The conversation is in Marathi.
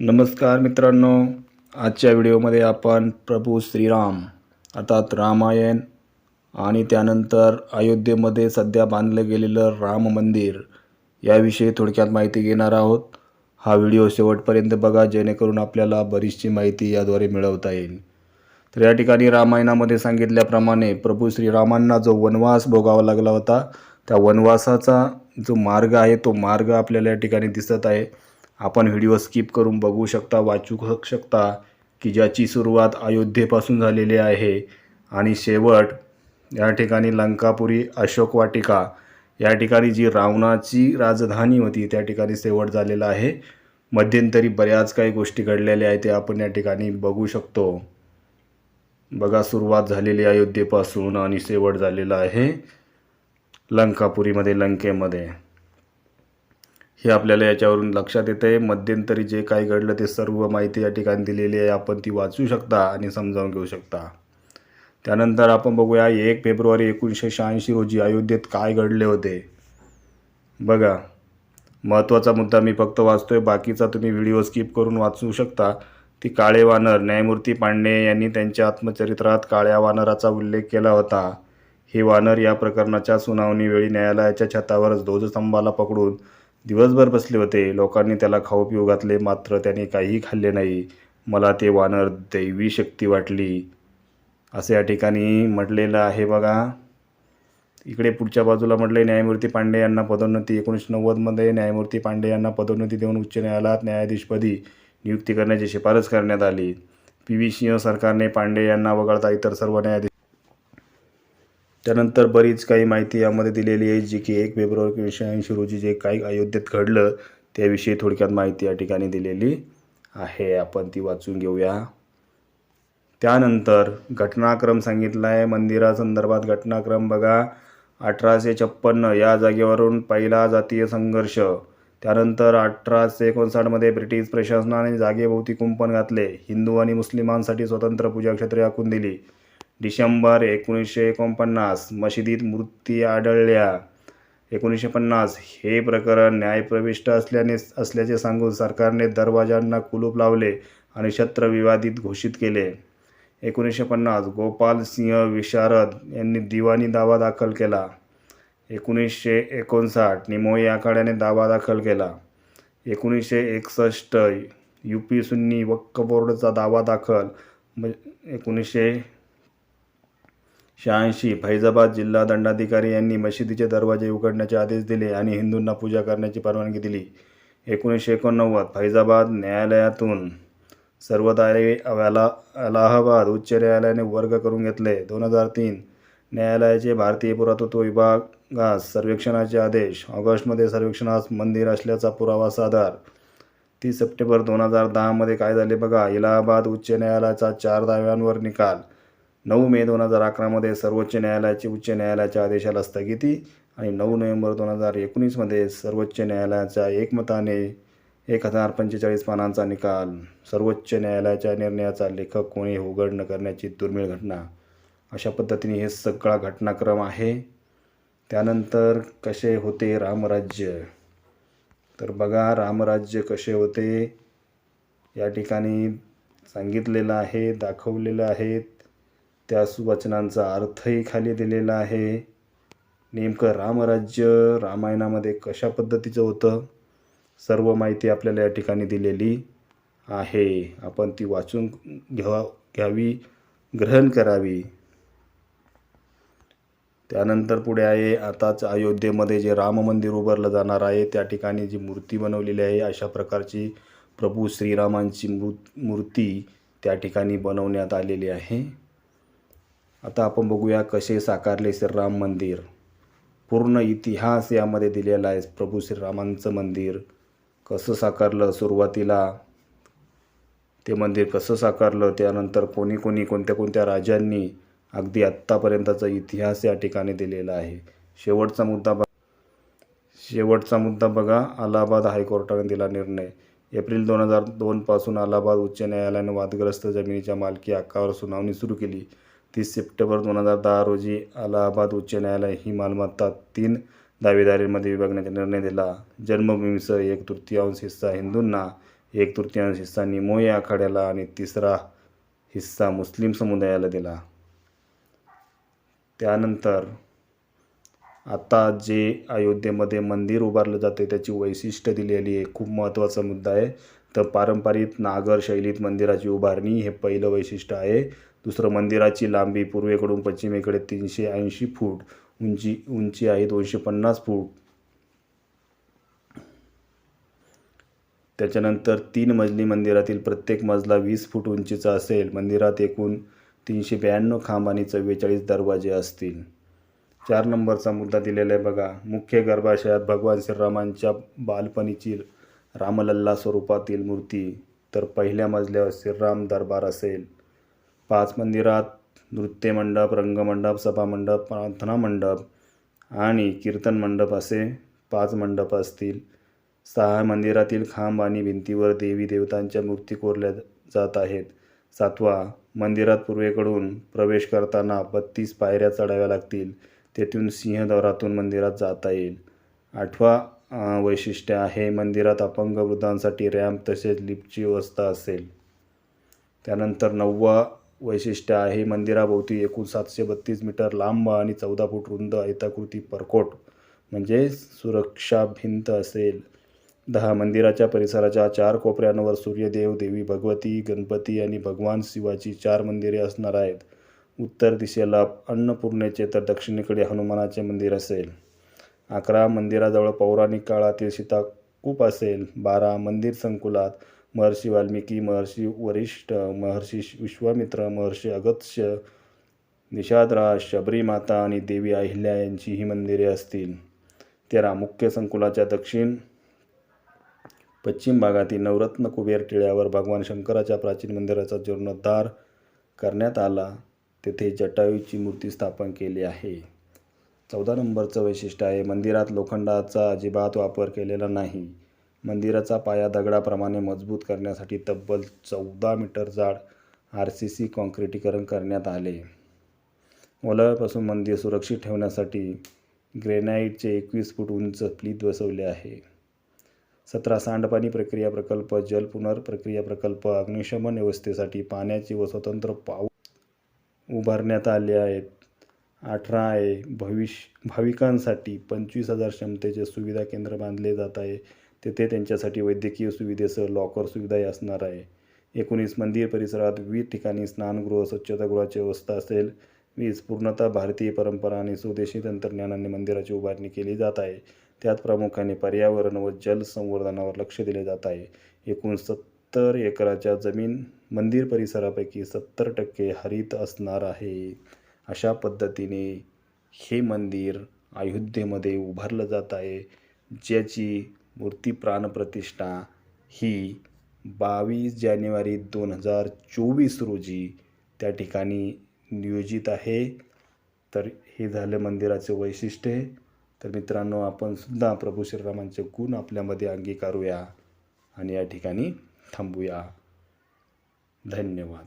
नमस्कार मित्रांनो आजच्या व्हिडिओमध्ये आपण प्रभू श्रीराम अर्थात रामायण आणि त्यानंतर अयोध्येमध्ये सध्या बांधलं गेलेलं राम मंदिर याविषयी थोडक्यात माहिती घेणार आहोत. हा व्हिडिओ शेवटपर्यंत बघा जेणेकरून आपल्याला बरीचशी माहिती याद्वारे मिळवता येईल. तर या ठिकाणी रामायणामध्ये सांगितल्याप्रमाणे प्रभू श्रीरामांना जो वनवास भोगावा लागला होता त्या वनवासाचा जो मार्ग आहे तो मार्ग आपल्याला या ठिकाणी दिसत आहे. आपण व्हिडिओ स्किप करून बघू शकता वाचू शकता की ज्याची सुरुवात अयोध्येपासून झालेली आहे. आणि शेवट या ठिकाणी लंकापुरी अशोक वाटिका या ठिकाणी जी रावणाची राजधानी होती त्या ठिकाणी शेवट झालेला आहे. मध्यंतरी बऱ्याच काही गोष्टी घडलेल्या आहेत ते आपण या ठिकाणी बघू शकतो. बघा सुरुवात झालेली अयोध्येपासून आणि शेवट झालेला आहे लंकापुरीमध्ये लंकेमध्ये. हे आपल्याला याच्यावरून लक्षात येतं आहे मध्यंतरी जे काही घडलं ते सर्व माहिती या ठिकाणी दिलेली आहे. आपण ती वाचू शकता आणि समजावून घेऊ शकता. त्यानंतर आपण बघूया एक फेब्रुवारी एकोणीसशे शहाऐंशी रोजी अयोध्येत काय घडले होते? बघा महत्त्वाचा मुद्दा मी फक्त वाचतो आहे बाकीचा तुम्ही व्हिडिओ स्किप करून वाचू शकता. ती काळे वानर न्यायमूर्ती पांडे यांनी त्यांच्या आत्मचरित्रात काळ्या वानराचा उल्लेख केला होता. हे वानर या प्रकरणाच्या सुनावणीवेळी न्यायालयाच्या छतावरच ध्वजस्तंभाला पकडून दिवसभर बसले होते. लोकांनी त्याला खाऊ पिऊ घातले मात्र त्याने काहीही खाल्ले नाही. मला ते वानर दैवी शक्ती वाटली. असे या ठिकाणी म्हटलेलं आहे बघा. इकडे पुढच्या बाजूला म्हटले न्यायमूर्ती पांडे यांना पदोन्नती एकोणीसशे नव्वदमध्ये न्यायमूर्ती पांडे यांना पदोन्नती देऊन उच्च न्यायालयात न्यायाधीशपदी नियुक्ती करण्याची शिफारस करण्यात आली. पी. व्ही. सिंह सरकारने पांडे यांना वगळता इतर सर्व न्यायाधीश त्यानंतर बरीच काही माहिती यामध्ये दिलेली आहे जी की एक फेब्रुवारी एकोणीसशे ऐंशी रोजी जे काही अयोध्येत घडलं त्याविषयी थोडक्यात माहिती या ठिकाणी दिलेली आहे. आपण ती वाचून घेऊया. त्यानंतर घटनाक्रम सांगितला आहे मंदिरासंदर्भात घटनाक्रम बघा. अठराशे छप्पन्न या जागेवरून पहिला जातीय संघर्ष. त्यानंतर अठराशे एकोणसाठमध्ये ब्रिटिश प्रशासनाने जागेभोवती कुंपण घातले. हिंदू आणि मुस्लिमांसाठी स्वतंत्र पूजाक्षेत्रे आखून दिली. डिसेंबर एकोणीसशे एकोणपन्नास मशिदीत मूर्ती आढळल्या. एकोणीसशे पन्नास हे प्रकरण न्यायप्रविष्ट असल्याने असल्याचे सांगून सरकारने दरवाजांना कुलूप लावले आणि छत्र विवादित घोषित केले. एकोणीसशे पन्नास गोपाल सिंह विशारद यांनी दिवाणी दावा दाखल केला. एकोणीसशे एकोणसाठ निमोई आखाड्याने दावा दाखल केला. एकोणीसशे एकसष्ट यू पी सुन्नी वक्फ बोर्डचा दावा दाखल. म एकोणीसशे शहाऐंशी फैजाबाद जिल्हा दंडाधिकारी यांनी मशिदीचे दरवाजे उघडण्याचे आदेश दिले आणि हिंदूंना पूजा करण्याची परवानगी दिली. एकोणीसशे एकोणनव्वद फैजाबाद न्यायालयातून सर्व दारे अला अलाहाबाद उच्च न्यायालयाने वर्ग करून घेतले. दोन हजार तीन न्यायालयाचे भारतीय पुरातत्व विभागास सर्वेक्षणाचे आदेश. ऑगस्टमध्ये सर्वेक्षणास मंदिर असल्याचा पुरावा सादर. तीस सप्टेंबर दोन हजार दहामध्ये काय झाले बघा? इलाहाबाद उच्च न्यायालयाचा चार दाव्यांवर निकाल. नऊ मे दोन हजार अकरामध्ये सर्वोच्च न्यायालयाचे उच्च न्यायालयाच्या आदेशाला स्थगिती आणि नऊ नोव्हेंबर दोन हजार एकोणीसमध्ये सर्वोच्च न्यायालयाच्या एकमताने एक हजार पंचेचाळीस पानांचा निकाल. सर्वोच्च न्यायालयाच्या निर्णयाचा लेखक कोणी उघड न करण्याची दुर्मिळ घटना. अशा पद्धतीने हे सगळा घटनाक्रम आहे. त्यानंतर कसे होते रामराज्य? तर बघा रामराज्य कसे होते? या ठिकाणी सांगितलेलं आहे दाखवलेलं आहे. त्या सुवचनांचा अर्थही खाली दिलेला आहे. नेमकं रामराज्य रामायणामध्ये कशा पद्धतीचं होतं? सर्व माहिती आपल्याला या ठिकाणी दिलेली आहे. आपण ती वाचून घ्या घ्यावी ग्रहण करावी. त्यानंतर पुढे आहे आताच अयोध्येमध्ये जे राम मंदिर उभारलं जाणार आहे त्या ठिकाणी जी मूर्ती बनवलेली आहे अशा प्रकारची प्रभू श्रीरामांची मूर् मूर्ती त्या ठिकाणी बनवण्यात आलेली आहे. आता आपण बघूया कसे साकारले श्रीराम मंदिर. पूर्ण इतिहास यामध्ये दिलेला आहे. प्रभू श्रीरामांचं मंदिर कसं साकारलं सुरुवातीला? ते मंदिर कसं साकारलं? त्यानंतर कोणी कोणी कोणत्या कोणत्या राजांनी अगदी आत्तापर्यंतचा इतिहास या ठिकाणी दिलेला आहे. शेवटचा मुद्दा बघा. शेवटचा मुद्दा बघा. अलाहाबाद हायकोर्टाने दिला निर्णय. एप्रिल दोन हजार दोनपासून अलाहाबाद उच्च न्यायालयाने वादग्रस्त जमिनीच्या मालकी हक्कावर सुनावणी सुरू केली. तीस सप्टेंबर दोन हजार दहा रोजी अलाहाबाद उच्च न्यायालय ही मालमत्ता तीन दावेदारीमध्ये विभागण्याचा निर्णय दिला. जन्मभूमीसह एक तृतीयांश हिस्सा हिंदूंना एक तृतीयांश हिस्सा निमोया आखाड्याला आणि तिसरा हिस्सा मुस्लिम समुदायाला दिला. त्यानंतर आता जे अयोध्येमध्ये मंदिर उभारलं जाते त्याची वैशिष्ट्य दिलेली आहे खूप महत्त्वाचा मुद्दा आहे. तर पारंपरिक नागर शैलीत मंदिराची उभारणी हे पहिलं वैशिष्ट्य आहे. दुसरं मंदिराची लांबी पूर्वेकडून पश्चिमेकडे तीनशे ऐंशी फूट उंची उंची आहे दोनशे पन्नास फूट. त्याच्यानंतर तीन मजली मंदिरातील प्रत्येक मजला वीस फूट उंचीचा असेल. मंदिरात एकूण तीनशे ब्याण्णव खांब आणि चव्वेचाळीस दरवाजे असतील. चार नंबरचा मुद्दा दिलेला आहे बघा. मुख्य गर्भाशयात भगवान श्रीरामांच्या बालपणीची रामलल्ला स्वरूपातील मूर्ती. तर पहिल्या मजल्यावर श्रीराम दरबार असेल. पाच मंदिरात नृत्यमंडप रंगमंडप सभामंडप प्रार्थना मंडप आणि कीर्तन मंडप असे पाच मंडप असतील. सहा मंदिरातील खांब आणि भिंतीवर देवी देवतांच्या मूर्ती कोरल्या जात आहेत. सातवा मंदिरात पूर्वेकडून प्रवेश करताना बत्तीस पायऱ्या चढाव्या लागतील. तेथून सिंहद्वारातून मंदिरात जाता येईल. आठवा वैशिष्ट्य आहे मंदिरात अपंग वृद्धांसाठी रॅम्प तसेच लिफ्टची व्यवस्था असेल. त्यानंतर नववा वैशिष्ट्य आहे. मंदिराभोवती एकूण सातशे बत्तीस मीटर लांब आणि चौदा फूट रुंद आयताकृती परकोट म्हणजे सुरक्षा भिंत असेल. दहा मंदिराच्या परिसराच्या चार कोपऱ्यांवर सूर्यदेव देवी भगवती गणपती आणि भगवान शिवाची चार मंदिरे असणार आहेत. उत्तर दिशेला अन्नपूर्णेचे तर दक्षिणेकडे हनुमानाचे मंदिर असेल. अकरा मंदिराजवळ पौराणिक काळातील सीताकूप असेल. बारा मंदिर संकुलात महर्षी वाल्मिकी महर्षी वरिष्ठ महर्षी विश्वामित्र महर्षी अगत्य निषादराज शबरीमाता आणि देवी अहिल्या यांची ही मंदिरे असतील. तेरा मुख्य संकुलाच्या दक्षिण पश्चिम भागातील नवरत्न कुबेर टिळ्यावर भगवान शंकराच्या प्राचीन मंदिराचा जीर्णोद्धार करण्यात आला. तेथे जटायूची मूर्ती स्थापन केली आहे. चौदा नंबरचं वैशिष्ट्य आहे मंदिरात लोखंडाचा अजिबात वापर केलेला नाही. मंदिराचा पाया दगडाप्रमाणे मजबूत करण्यासाठी तब्बल चौदा मीटर जाड आर सी सी कॉन्क्रिटीकरण करण्यात आले. ओलाव्यापासून मंदिर सुरक्षित ठेवण्यासाठी ग्रेनाईटचे एकवीस फूट उंच प्लीत बसवले आहे. सतरा सांडपाणी प्रक्रिया प्रकल्प जल पुनर्प्रक्रिया प्रकल्प अग्निशमन व्यवस्थेसाठी पाण्याची व स्वतंत्र पाऊ उभारण्यात आले आहेत. अठरा आहे. भविष्य भाविकांसाठी पंचवीस हजार क्षमतेचे सुविधा केंद्र बांधले जात आहे. तेथे त्यांच्यासाठी वैद्यकीय सुविधेसह लॉकर सुविधाही असणार आहे. एकोणीस मंदिर परिसरात विविध ठिकाणी स्नानगृह स्वच्छतागृहाची व्यवस्था असेल. वीस पूर्णतः भारतीय परंपरा आणि स्वदेशी तंत्रज्ञानाने मंदिराची उभारणी केली जात आहे. त्यात प्रामुख्याने पर्यावरण व जल संवर्धनावर लक्ष दिले जात आहे. एकूण सत्तर एकराच्या जमीन मंदिर परिसरापैकी सत्तर टक्के हरित असणार आहे. अशा पद्धतीने हे मंदिर अयोध्येमध्ये उभारलं जात आहे ज्याची मूर्ती प्राणप्रतिष्ठा ही बावीस जानेवारी दोन हजार चोवीस रोजी त्या ठिकाणी नियोजित आहे. तर हे झालं मंदिराचे वैशिष्ट्य. तर मित्रांनो आपण सुद्धा प्रभू श्रीरामांचे गुण आपल्यामध्ये अंगीकारूया आणि या ठिकाणी थांबूया. धन्यवाद.